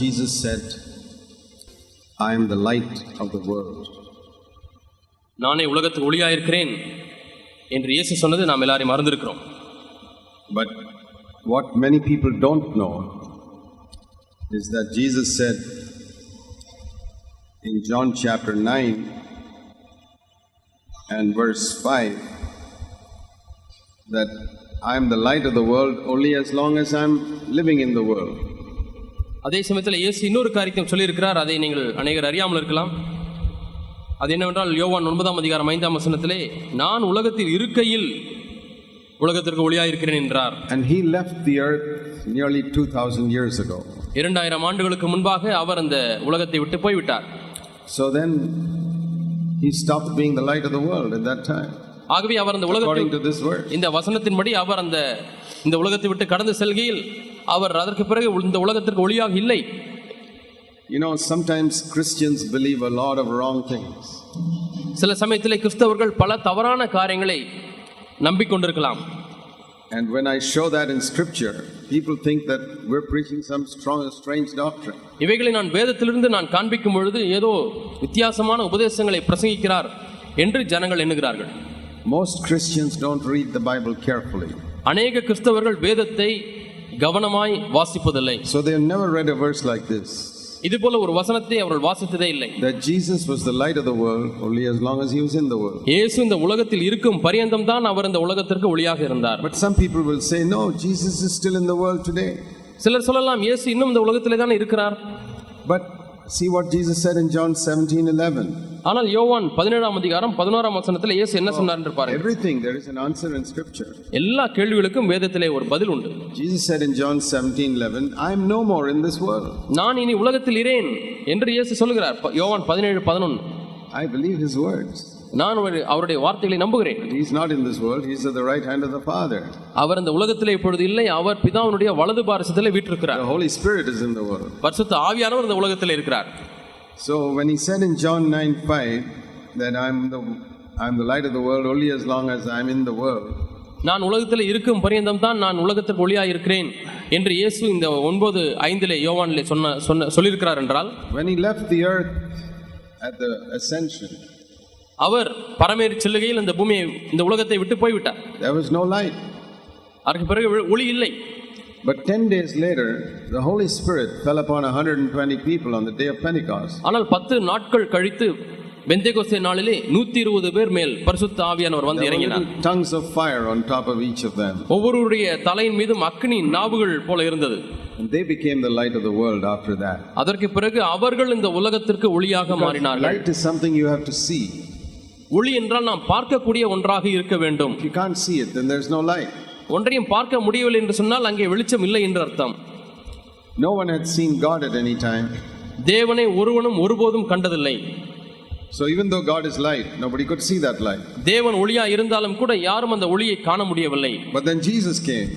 Jesus said, I am the light of the world. நானே உலகத்துக்கு ஒளியாயிருக்கிறேன் என்று இயேசு சொன்னது நாம் எல்லாரையும் மறந்திருக்கிறோம் But what many people don't know is that Jesus said in John chapter 9 and verse 5 that I am the light of the world only as long as I'm living in the world. அதே சமயத்தில் இயேசு இன்னொரு காரியத்தையும் சொல்லியிருக்கிறார். அதை நீங்கள் அநேகர் அறியாமல் இருக்கலாம். அது என்னவென்றால் யோவான் ஒன்பதாம் அதிகாரம் ஐந்தாம் வசனத்திலே நான் உலகத்தில் இருக்கையில் உலகத்திற்கு ஒளியாயிருக்கிறேன் என்றார். And he left the earth nearly 2000 years ago. இரண்டாயிரம் ஆண்டுகளுக்கு முன்பாக அவர் அந்த உலகத்தை விட்டு போய்விட்டார். So then he stopped being the light of the world at that time, ஆகவே அவர் அந்த உலகத்தை. இந்த வசனத்தின்படி அவர் அந்த இந்த உலகத்தை விட்டு கடந்து செல்கையில் அவர் அதற்கு பிறகு இந்த உலகத்திற்கு ஒளியாக இல்லை You know, sometimes Christians believe a lot of wrong things. சில சமயத்திலே கிறிஸ்தவர்கள் பல தவறான காரியங்களை நம்பிக்கொண்டிருக்கலாம் And when I show that in scripture, people think that we're preaching some strong, strange doctrine. இவைகளை நான் வேதத்திலிருந்து நான் காண்பிக்கும் பொழுது ஏதோ வித்தியாசமான உபதேசங்களை பிரசங்கிக்கிறார் என்று ஜனங்கள் எண்ணுகிறார்கள் Most Christians don't read the Bible carefully. அநேக கிறிஸ்தவர்கள் வேதத்தை கவனமாய் வாசிப்பதில்லை So they've never read a verse like this இதுபோல ஒரு வசனத்தை அவர்கள் வாசித்ததே இல்லை that Jesus was the light of the world only as long as he was in the world. இயேசு இந்த உலகத்தில் இருக்கும் பரியந்தம் தான் அவர் இந்த உலகத்திற்கு ஒளியாக இருந்தார் But some people will say, no, Jesus is still in the world today. சிலர் சொல்லலாம் இயேசு இன்னும் இந்த உலகத்திலே தான் இருக்கிறார் But see what Jesus said in John 17 11. ஆனால் யோவான் பதினேழாம் அதிகாரம் பதினோராம் வசனத்தில் இயேசு என்ன சொன்னார் என்று பாருங்க Everything, there is an answer in scripture. எல்லா கேள்விகளுக்கும் வேதத்திலே ஒரு பதில் உண்டு Jesus said in John 17 11, I am no more in this world. நான் இனி உலகத்தில் இரேன் என்று இயேசு சொல்லுகிறார் ப- யோவான் பதினேழு பதினொன்று I believe his words. நான் அவருடைய வார்த்தைகளை நம்புகிறேன் But he's not in this world, he's at the right hand of the Father. அவர் இந்த உலகத்திலே இப்பொழுது இல்லை அவர் பிதாவினுடைய வலது பாரசத்திலே வீற்றிருக்கிறார் The Holy Spirit is in the world. பரிசுத்த ஆவியானவர் இந்த உலகத்தில் இருக்கிறார் So when he said in John 9 5 that I'm the, I'm the light of the world only as long as I'm in the world, நான் உலகத்தில் இருக்கும் பரியந்தம் தான் நான் உலகத்திற்கு ஒளியாக இருக்கிறேன் என்று இயேசு இந்த ஒன்பது ஐந்திலே யோவானிலே சொன்ன சொன்ன சொல்லியிருக்கிறார் என்றால் when he left the earth at the ascension, அவர் பரமேறி செல்லுகையில் இந்த பூமியை இந்த உலகத்தை விட்டு போய்விட்டார். there was no light. அதற்கு பிறகு ஒளி- ஒளி இல்லை. But 10 days later, the Holy Spirit fell upon 120 people on the day of Pentecost. ஆனால் பத்து நாட்கள் கழித்து பெந்தேகோஸ்தே நாளிலே நூத்தி இருபது பேர் மேல் பரிசுத்த ஆவியானவர் வந்து There were இறங்கினார் little tongues of fire on top of each of them. ஒவ்வொருவருடைய தலையின் மீதும் அக்னி நாவுகள் போல இருந்தது And they became the light of the world after that. அதற்கு பிறகு அவர்கள் இந்த உலகத்திற்கு ஒளியாக மாறினார்கள் Light is something you have to see. ஒளி என்றால் நாம் பார்க்கக்கூடிய ஒன்றாக இருக்க வேண்டும் If you can't see it, then there's no light. ஒன்றையும் பார்க்க முடியவில்லை என்று சொன்னால் அங்கே வெளிச்சம் இல்லை என்று அர்த்தம் No one had seen God at any time. தேவனை ஒருவனும் ஒருபோதும் கண்டதில்லை So even though God is light, nobody could see that light. தேவன் ஒளியா இருந்தாலும் கூட யாரும் அந்த ஒளியை காண முடியவில்லை But then Jesus came,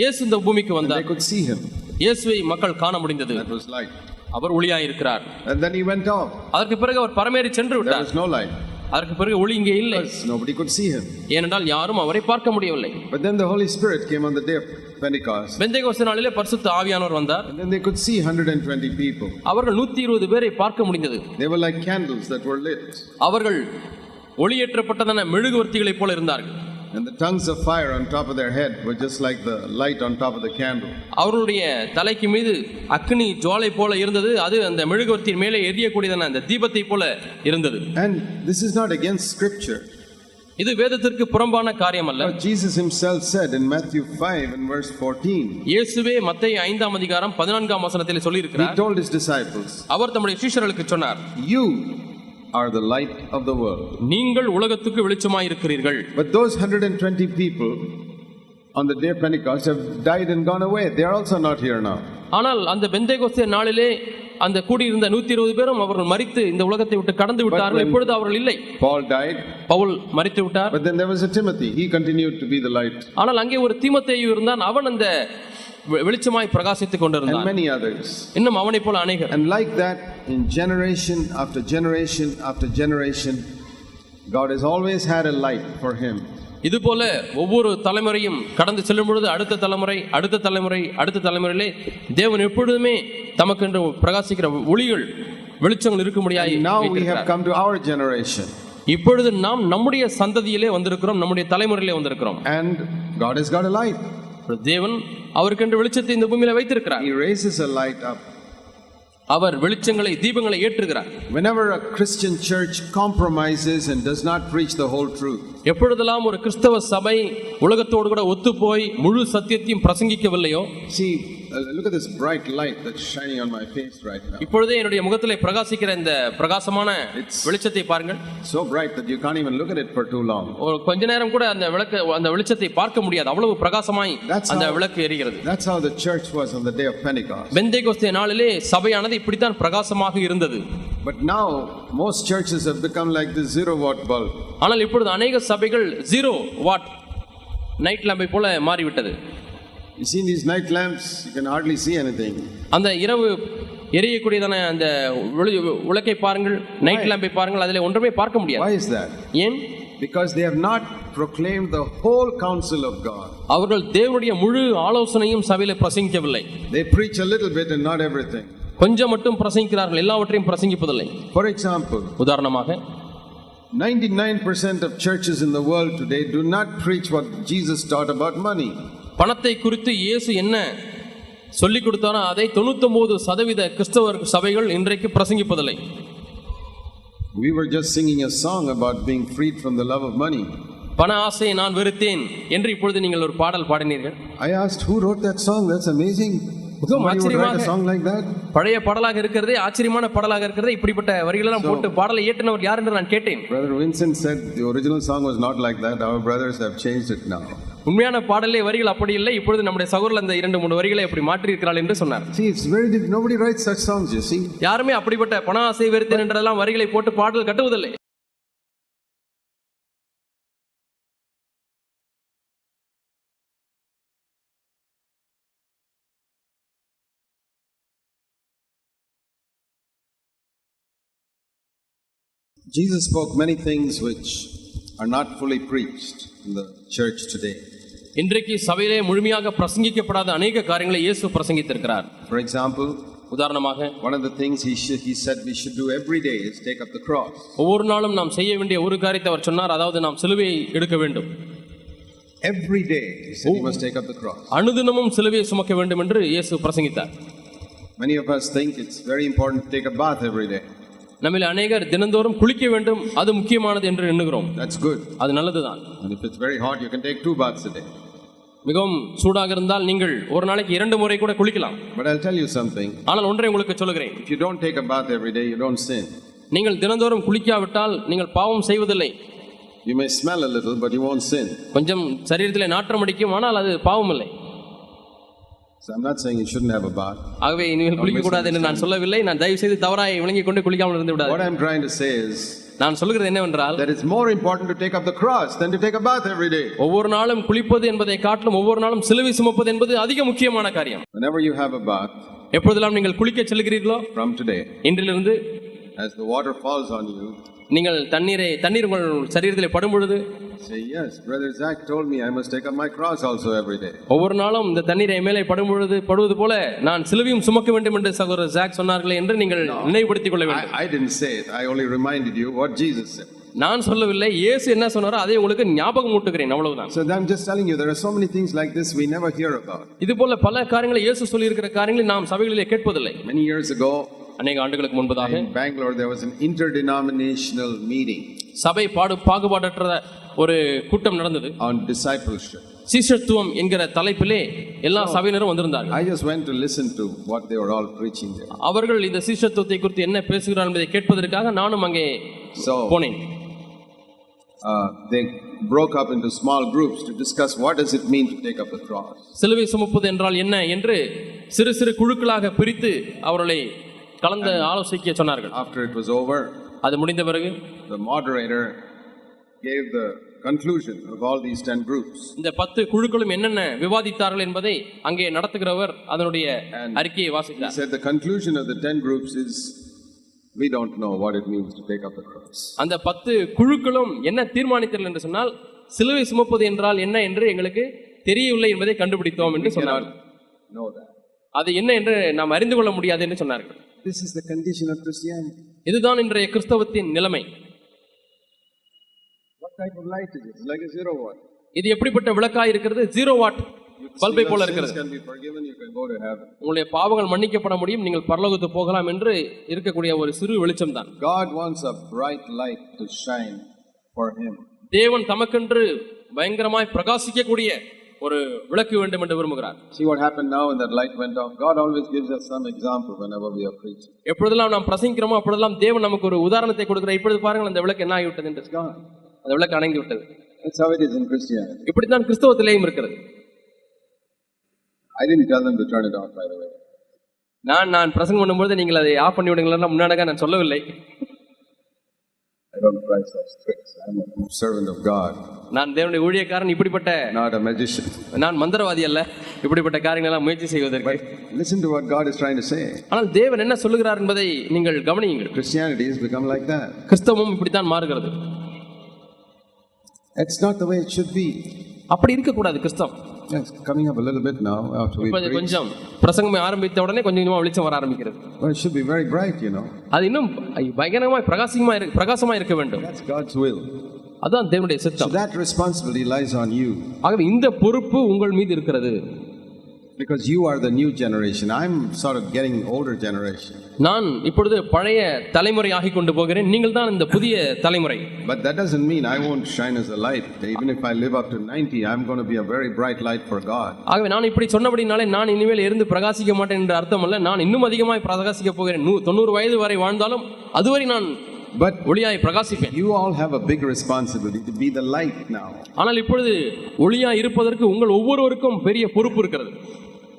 இயேசு இந்த பூமிக்கு and they வந்தார் could see him. இயேசுவை மக்கள் காண முடிந்தது That was light. அவர் ஒளியா இருக்கிறார் And then he went off. அதற்கு பிறகு அவர் பரமேறி சென்று There விட்டார் was no light. அதற்கு பிறகு ஒளி இங்கே இல்லை nobody could see him. ஏனென்றால் யாரும் அவரை பார்க்க முடியவில்லை But then the Holy Spirit came on the day of Pentecost. பெந்தைகோஸ்து நாளிலே பரிசுத்த ஆவியானவர் வந்தார் And then they could see 120 people. அவர்கள் நூத்தி இருபது பேரை பார்க்க முடிந்தது They were like candles that were lit. அவர்கள் ஒளியேற்றப்பட்டதான மெழுகுவர்த்திகளைப் போல இருந்தார்கள் And the tongues of fire on top of their head were just like the light on top of the candle. அவர்களுடைய தலைக்கு மீது அக்னி ஜுவாலை போல இருந்தது அது அந்த மெழுகுவர்த்தியின் மேலே எரியக்கூடியதான அந்த தீபத்தை போல இருந்தது And this is not against scripture. இது வேதத்திற்கு புறம்பான காரியம் அல்ல But Jesus himself said in Matthew 5 and verse 14, இயேசுவே மத்தேயு ஐந்தாம் அதிகாரம் பதினான்காம் வசனத்தில் he சொல்லியிருக்கிறார் told his disciples, அவர் தம்முடைய சீஷர்களுக்கு சொன்னார் You are the light of the world. நீங்கள் உலகத்துக்கு வெளிச்சமாயிருக்கிறீர்கள் But those 120 people on the day of Pentecost have died and gone away. They are also not here now. ஆனால் அந்த பெந்தைகோஸ்தே நாளிலே அந்த கூடியிருந்த நூத்தி இருபது பேரும் அவர்கள் மறித்து இந்த உலகத்தை விட்டு கடந்து விட்டார்கள் எப்பொழுது அவர்கள் இல்லை Paul died, பவுல் மறித்து விட்டார் but then there was a Timothy. He continued to be the light. ஆனால் அங்கே ஒரு தீமத்தேயு இருந்தான் அவன் அந்த வெளிச்சமாய் பிரகாசித்துக் கொண்டிருந்தான் many others. இன்னும் அவனைப் போல அநேகர் And like that, in generation after generation after generation, God has always had a light for him. இதுபோல ஒவ்வொரு தலைமுறையும் கடந்து செல்லும் பொழுது அடுத்த தலைமுறை அடுத்த தலைமுறை அடுத்த தலைமுறையிலே தேவன் எப்பொழுதுமே தமக்கென்று பிரகாசிக்கிற ஒளிகள் வெளிச்சங்கள் இருக்கும்படியாய் Now we have come to our generation. இப்பொழுது நாம் நம்முடைய சந்ததியிலே வந்திருக்கிறோம் நம்முடைய தலைமுறையிலே வந்திருக்கிறோம் And God has got a light. தேவன் அவருக்கென்று வெளிச்சத்தை இந்த பூமியில வைத்திருக்கிறார் He raises a light up. அவர் வெளிச்சங்களை தீபங்களை ஏற்றுகிறார் Whenever a Christian church compromises and does not preach the whole truth, எப்பொழுதெல்லாம் ஒரு கிறிஸ்தவ சபை உலகத்தோடு கூட ஒத்துப்போய் முழு சத்தியத்தையும் பிரசங்கிக்கவில்லையோ see, look at this bright light that's shining on my face right now. இப்பொழுதே என்னுடைய முகத்திலே பிரகாசிக்கிற இந்த பிரகாசமான வெளிச்சத்தை பாருங்கள் So bright that you can't even look at it for too long. ஒரு கொஞ்ச நேரம் கூட அந்த விளக்கு அந்த வெளிச்சத்தை பார்க்க முடியாது அவ்வளவு பிரகாசமாய் அந்த விளக்கு எரிகிறது That's how the church was on the day of Pentecost. பெந்தைகோஸ்தே நாளிலே சபையானது இப்படித்தான் பிரகாசமாக இருந்தது But now, most churches have become like this zero watt bulb. ஆனால் இப்பொழுது அநேக சபைகள் ஜீரோ வாட் நைட் லேம்பை போல மாறிவிட்டது You see these night lamps, you can hardly see anything. அந்த இரவு எரியக்கூடியதான அந்த ஒளி விளக்கை பாருங்கள் நைட் லேம்பை பாருங்கள் அதில் ஒன்றுமே பார்க்க முடியாது Why is that? ஏன் Because they have not proclaimed the whole counsel of God. அவர்கள் தேவனுடைய முழு ஆலோசனையும் சபையில பிரசங்கிக்கவில்லை They preach a little bit and not everything. கொஞ்சம் மட்டும் பிரசங்கிக்கிறார்கள் எல்லாவற்றையும் பிரசங்கிப்பதில்லை For example, உதாரணமாக 99% of churches in the world today do not preach what Jesus taught about money. பணத்தை குறித்து இயேசு என்ன சொல்லிக் கொடுத்தாரோ அதை தொண்ணூத்தொன்பது சதவீத கிறிஸ்தவர் சபைகள் இன்றைக்கு பிரசங்கிப்பதில்லை We were just singing a song about being freed from the love of money. பண ஆசையை நான் வெறுத்தேன் என்று இப்பொழுது நீங்கள் ஒரு பாடல் பாடினீர்கள் I asked who wrote that song. That's amazing. Like that. பழைய பாடலாக இருக்கிறதே ஆச்சரியமான பாடலாக இருக்கிறதே இப்படிப்பட்ட வரிகளெல்லாம் போட்டு பாடலை இயற்றினவர் யார் என்று நான் கேட்டேன் Brother Vincent said the original song was not like that. Our brothers have changed it now. உண்மையான பாடலே வரிகள் அப்படி இல்லை. இப்பொழுது நம்முடைய சகோதரர் அந்த இரண்டு மூணு வரிகளை அப்படி மாற்றியிருக்கிறாள் என்று சொன்னார். See, it's very diff- nobody writes such songs, you see. யாருமே அப்படிப்பட்ட பண ஆசை வெறுத்தேன் என்றெல்லாம் வரிகளை போட்டு பாடல் கட்டுவதில்லை. Jesus spoke many things which are not fully preached. In the church today. இன்றைக்கு சபையிலே முழுமையாக பிரசங்கிக்கப்படாத அநேக காரியங்களை இயேசு பிரசங்கித்திருக்கிறார் For example, உதாரணமாக one of the things he, should, he said we should do every day is take up the cross. ஒவ்வொரு நாளும் நாம் செய்ய வேண்டிய ஒரு காரியத்தை அவர் சொன்னார் அதாவது நாம் சிலுவையை எடுக்க வேண்டும் Every day, he said you must take up the cross. அனுதினமும் சிலுவையை சுமக்க வேண்டும் என்று இயேசு பிரசங்கித்தார் Many of us think it's very important to take a bath every day. நம்மில் அநேகர் தினந்தோறும் குளிக்க வேண்டும் அது முக்கியமானது என்று எண்ணுகிறோம் That's good. அது நல்லதுதான் And if it's very hot, you can take two baths a day. மிகவும் சூடாக இருந்தால் நீங்கள் ஒரு நாளைக்கு இரண்டு முறை கூட குளிக்கலாம் But I'll tell you something. ஆனால் ஒன்றை உங்களுக்கு சொல்லுகிறேன் If you don't take a bath every day, you don't sin. நீங்கள் தினந்தோறும் குளிக்காவிட்டால் நீங்கள் பாவம் செய்வதில்லை You may smell a little, but you won't sin. கொஞ்சம் சரீரத்திலே நாற்றம் அடிக்கும் ஆனால் அது பாவம் இல்லை So I'm not saying you shouldn't have a bath. ஆகவே நீங்கள் குளிக்கக்கூடாது என்று நான் சொல்லவில்லை நான் தயவு செய்து தவறாய் விளங்கிக் கொண்டு குளிக்காமல் இருந்து விடாது What I'm trying to say is நான் சொல்லுகிறது என்னவென்றால் that it's more important to take up the cross than to take a bath every day. ஒவ்வொரு நாளும் குளிப்பது என்பதை காட்டிலும் ஒவ்வொரு நாளும் சிலுவை சுமப்பது என்பது அதிக முக்கியமான காரியம் Whenever you have a bath எப்பொழுதெல்லாம் நீங்கள் குளிக்க செல்கிறீர்களோ from today, இன்றிலிருந்து as the water falls on you, நீங்கள் தண்ணீரை தண்ணீர் உங்கள் சரீரத்தில் படும் பொழுது say, Yes, Brother Zach told me I must take up my cross also every day. ஒவ்வொரு நாளும் இந்த தண்ணீரை மேலே படும் பொழுது படுவது போல நான் சிலுவையும் சுமக்க வேண்டும் என்று சகோதரர் ஜாக் சொன்னார்களே என்று நீங்கள் நினைவுபடுத்திக் கொள்ள வேண்டும் I, I didn't say it, I only reminded you what Jesus said. நான் சொல்லவில்லை இயேசு என்ன சொன்னாரோ அதை உங்களுக்கு ஞாபகம் ஊட்டுகிறேன் அவ்வளவுதான் So I'm just telling you, there are so many things like this we never hear about. இது போல பல காரியங்களை இயேசு சொல்லியிருக்கிற காரியங்களை நாம் சபைகளிலே கேட்பதில்லை Many years ago அநேக ஆண்டுகளுக்கு முன்பதாக in Bangalore, there was an interdenominational meeting சபை பாடு பாகுபாடற்ற ஒரு கூட்டம் நடந்தது on discipleship. சீசத்துவம் என்கிற தலைப்பிலே எல்லா சபையினரும் வந்திருந்தார்கள் I just went to listen to what they were all preaching there. அவர்கள் இந்த சீசத்துவத்தை குறித்து என்ன பேசுகிறார் என்பதை கேட்பதற்காக நானும் அங்கே போனேன் uh, they broke up into small groups to discuss what does it mean to take up the cross. சிலுவை சுமப்பது என்றால் என்ன என்று சிறு சிறு குழுக்களாக பிரித்து அவர்களை கலந்து ஆலோசிக்க சொன்னார்கள் After it was over, அது முடிந்த பிறகு the moderator gave the conclusion of all these 10 groups. இந்த பத்து குழுக்களும் என்னென்ன விவாதித்தார்கள் என்பதை அங்கே நடத்துகிறவர் அதனுடைய அறிக்கையை He வாசித்தார் said the conclusion of the 10 groups is We don't know what it means to take up the cross. அந்த பத்து குழுக்களும் என்ன தீர்மானித்தல் என்று சொன்னால் சிலுவை சுமப்பது என்றால் என்ன என்று எங்களுக்கு தெரியவில்லை என்பதை கண்டுபிடித்தோம் என்று that. அது என்ன என்று நாம் அறிந்து கொள்ள முடியாது என்று சொன்னார்கள் This is the condition of Christianity. இதுதான் இன்றைய கிறிஸ்தவத்தின் நிலைமை type of light is it? It's like a zero watt. இது எப்படிப்பட்ட விளக்காய் இருக்கிறது ஜீரோ வாட் பல்பை போல இருக்கிறது. உங்களுடைய பாவங்கள் மன்னிக்கப்பட முடியும் நீங்கள் பரலோகத்து போகலாம் என்று இருக்கக்கூடிய ஒரு சிறு வெளிச்சம் தான் God wants a bright light to shine for Him. தேவன் தமக்கென்று பயங்கரமாய் பிரகாசிக்கக்கூடிய ஒரு விளக்கு வேண்டும் என்று விரும்புகிறார் See what happened now when that light went off? God always gives us some example whenever we are preaching. எப்பொழுதெல்லாம் நாம் பிரசங்கிக்கிறோமோ அப்பொழுதெல்லாம் தேவன் நமக்கு ஒரு உதாரணத்தை கொடுக்கிறார் இப்பொழுது பாருங்கள் அந்த விளக்கு என்ன ஆகிவிட்டது என்று. அந்த விளக்கு அணைந்து விட்டது That's how it is in Christianity. இப்படித்தான் கிறிஸ்தவத்திலேயும் இருக்கிறது I didn't tell them to turn it off, by the way. நான் நான் பிரசங்கம் பண்ணும்போது நீங்கள் அதை ஆஃப் பண்ணி விடுங்களா முன்னாடியாக நான் சொல்லவில்லை I don't try such tricks. I'm a servant of God, நான் தேவனுடைய ஊழியக்காரன் இப்படிப்பட்ட not a magician. நான் மந்திரவாதி அல்ல இப்படிப்பட்ட காரியங்கள் எல்லாம் முயற்சி செய்வதற்கு Listen to what God is trying to say. ஆனால் தேவன் என்ன சொல்லுகிறார் என்பதை நீங்கள் கவனியுங்கள் Christianity has become like that. இப்படித்தான் மாறுகிறது That's not the way it should be. அப்படி இருக்கக்கூடாது கிறிஸ்தவம் It's coming up a little bit now after we preach. கொஞ்சம் பிரசங்கமே ஆரம்பித்த உடனே கொஞ்சம் கொஞ்சமா வெளிச்சம் வர ஆரம்பிக்கிறது Well, it should be very bright, you know. அது இன்னும் பயங்கரமாய் பிரகாசமா இருக்கு பிரகாசமா இருக்க வேண்டும் That's God's will. அதான் தேவனுடைய So சித்தம் that responsibility lies on you ஆகவே இந்த பொறுப்பு உங்கள் மீது இருக்கிறது because you are the new generation. I'm sort of getting older generation. நான் இப்பொழுது பழைய தலைமுறை ஆகி கொண்டு போகிறேன் நீங்கள் தான் இந்த புதிய தலைமுறை But that doesn't mean I won't shine as a light. Even if I live up to 90, I'm going to be a very bright light for God. ஆகவே நான் இப்படி சொன்னபடினாலே நான் இனிமேல் இருந்து பிரகாசிக்க மாட்டேன் என்ற அர்த்தம் அல்ல நான் இன்னும் அதிகமாய் பிரகாசிக்க போகிறேன் நூ தொண்ணூறு வயது வரை வாழ்ந்தாலும் அதுவரை நான் But ஒளியாய் பிரகாசிப்பேன் you all have a big responsibility to be the light now. ஆனால் இப்பொழுது ஒளியாய் இருப்பதற்கு உங்கள் ஒவ்வொருவருக்கும் பெரிய பொறுப்பு இருக்கிறது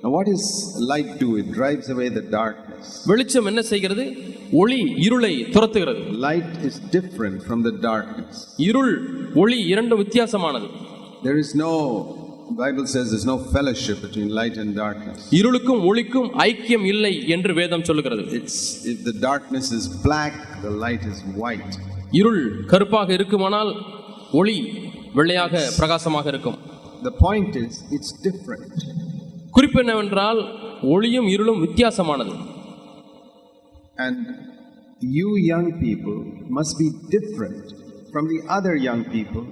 Now, what does light do? It drives away the darkness. வெளிச்சம் என்ன செய்கிறது ஒளி இருளை துரத்துகிறது Light is different from the darkness. இருள் ஒளி இரண்டும் வித்தியாசமானது There is no, the Bible says there's no fellowship between light and darkness. இருளுக்கும் ஒளிக்கும் ஐக்கியம் இல்லை என்று வேதம் சொல்லுகிறது It's, if the darkness is black, the light is white. இருள் கருப்பாக இருக்குமானால் ஒளி வெள்ளையாக பிரகாசமாக இருக்கும் The point is, it's different. குறிப்பு என்னவென்றால் ஒளியும் இருளும் வித்தியாசமானது And you young people must be different from the other young people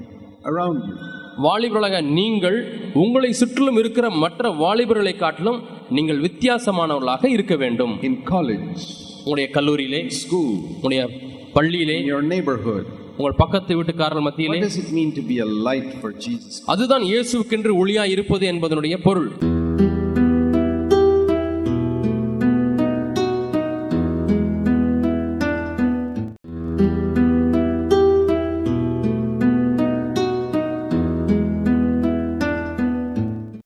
around you. வாலிபர்களாக நீங்கள் உங்களை சுற்றிலும் இருக்கிற மற்ற வாலிபர்களை காட்டிலும் நீங்கள் வித்தியாசமானவர்களாக இருக்க வேண்டும் In college, உங்களுடைய கல்லூரியிலே school, உங்களுடைய பள்ளியிலே your neighborhood. உங்கள் பக்கத்து வீட்டுக்காரர்கள் மத்தியிலே mean to be a light for Jesus? அதுதான் இயேசுக்கென்று ஒளியாய் இருப்பது என்பதனுடைய பொருள்